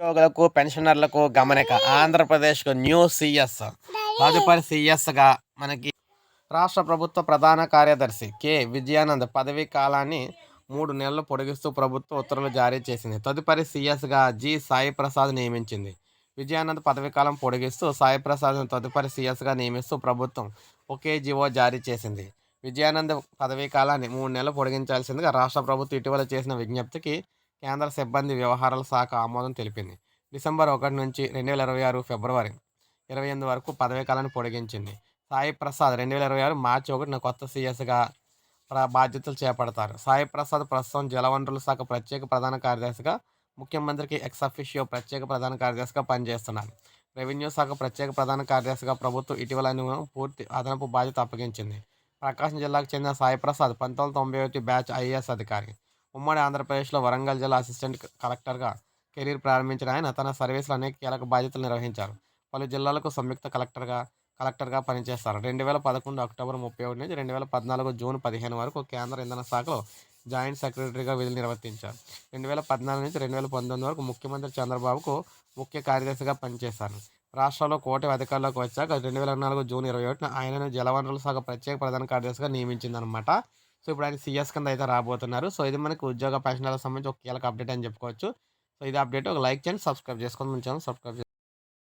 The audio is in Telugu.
ఉద్యోగులకు పెన్షనర్లకు గమనిక. ఆంధ్రప్రదేశ్కు న్యూ సిఎస్. తదుపరి సిఎస్గా మనకి రాష్ట్ర ప్రభుత్వ ప్రధాన కార్యదర్శి కె. విజయానంద్ పదవీ కాలాన్ని మూడు నెలలు పొడిగిస్తూ ప్రభుత్వ ఉత్తర్వులు జారీ చేసింది. తదుపరి సిఎస్గా జి. సాయి ప్రసాద్ నియమించింది. విజయానంద్ పదవీ కాలం పొడిగిస్తూ సాయి ప్రసాద్ను తదుపరి సిఎస్గా నియమిస్తూ ప్రభుత్వం ఒకే జీవో జారీ చేసింది. విజయానంద్ పదవీ కాలాన్ని మూడు నెలలు పొడిగించాల్సిందిగా రాష్ట్ర ప్రభుత్వం ఇటీవల చేసిన విజ్ఞప్తికి కేంద్ర సిబ్బంది వ్యవహారాల శాఖ ఆమోదం తెలిపింది. డిసెంబర్ ఒకటి నుంచి రెండు వేల ఇరవై ఆరు ఫిబ్రవరి ఇరవై ఎనిమిది వరకు పదవీ కాలాన్ని పొడిగించింది. సాయి ప్రసాద్ రెండు వేల ఇరవై ఆరు మార్చి ఒకటిన కొత్త సీఎస్గా బాధ్యతలు చేపడతారు. సాయి ప్రసాద్ ప్రస్తుతం జలవనరుల శాఖ ప్రత్యేక ప్రధాన కార్యదర్శిగా ముఖ్యమంత్రికి ఎక్స్ అఫిషియో ప్రత్యేక ప్రధాన కార్యదర్శిగా పనిచేస్తున్నారు. రెవెన్యూ శాఖ ప్రత్యేక ప్రధాన కార్యదర్శిగా ప్రభుత్వం ఇటీవల పూర్తి అదనపు బాధ్యత అప్పగించింది. ప్రకాశం జిల్లాకు చెందిన సాయి ప్రసాద్ పంతొమ్మిది తొంభై ఒకటి బ్యాచ్ ఐఏఎస్ అధికారి. ఉమ్మడి ఆంధ్రప్రదేశ్లో వరంగల్ జిల్లా అసిస్టెంట్ కలెక్టర్గా కెరీర్ ప్రారంభించిన ఆయన తన సర్వీసులు అనేక కీలక బాధ్యతలు నిర్వహించారు. పలు జిల్లాలకు సంయుక్త కలెక్టర్గా కలెక్టర్గా పనిచేస్తారు. రెండు వేల పదకొండు అక్టోబర్ ముప్పై ఒకటి నుంచి రెండు వేల పద్నాలుగు జూన్ పదిహేను వరకు కేంద్ర ఇంధన శాఖలో జాయింట్ సెక్రటరీగా విధులు నిర్వర్తించారు. రెండు వేల పద్నాలుగు నుంచి రెండు వేల పంతొమ్మిది వరకు ముఖ్యమంత్రి చంద్రబాబుకు ముఖ్య కార్యదర్శిగా పనిచేశారు. రాష్ట్రంలో కోటి అధికారులకు వచ్చాక రెండు వేల నాలుగు జూన్ ఇరవై ఒకటిన ఆయనను జలవనరుల శాఖ ప్రత్యేక ప్రధాన కార్యదర్శిగా నియమించిందనమాట సో ఇప్పుడు ఆయన సీఎస్ కింద అయితే రాబోతున్నారు. సో ఇది మనకి ఉద్యోగ పెన్షన్లకు సంబంధించి ఒక కీలక అప్డేట్ అని చెప్పుకోవచ్చు. సో ఇది అప్డేట్ ఒక లైక్ చేయండి సబ్స్క్రైబ్ చేసుకోండి మన ఛానల్ సబ్స్క్రైబ్